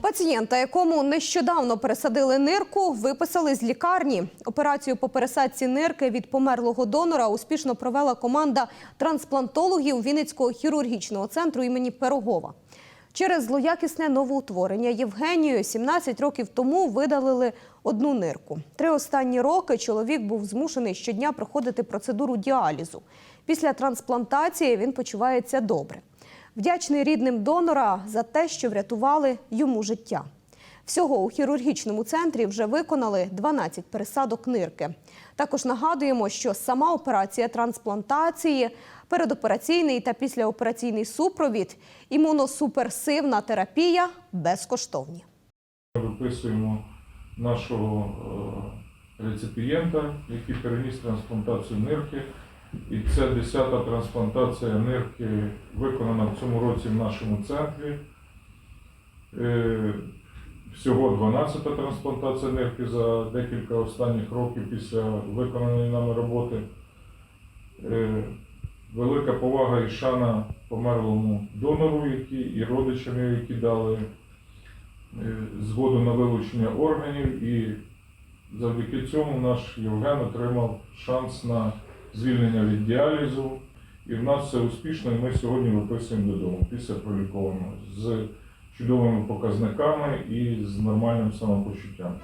Пацієнта, якому нещодавно пересадили нирку, виписали з лікарні. Операцію по пересадці нирки від померлого донора успішно провела команда трансплантологів Вінницького хірургічного центру імені Пирогова. Через злоякісне новоутворення Євгенію 17 років тому видалили одну нирку. Три останні роки чоловік був змушений щодня проходити процедуру діалізу. Після трансплантації він почувається добре. Вдячний рідним донора за те, що врятували йому життя. Всього у хірургічному центрі вже виконали 12 пересадок нирки. Також нагадуємо, що сама операція трансплантації, передопераційний та післяопераційний супровід, імуносуперсивна терапія безкоштовні. Виписуємо нашого е, реципієнта, який переніс трансплантацію нирки. І це 10-та трансплантація нирки виконана в цьому році в нашому центрі. Е, Всього 12-та трансплантація нирки за декілька останніх років після виконаної нами роботи. Е, Велика повага і шана померлому донору, які, і родичам, які дали е, згоду на вилучення органів, і завдяки цьому наш Євген отримав шанс на звільнення від діалізу. І в нас все успішно, і ми сьогодні виписуємо додому після пролікованого з чудовими показниками і з нормальним самопочуттям.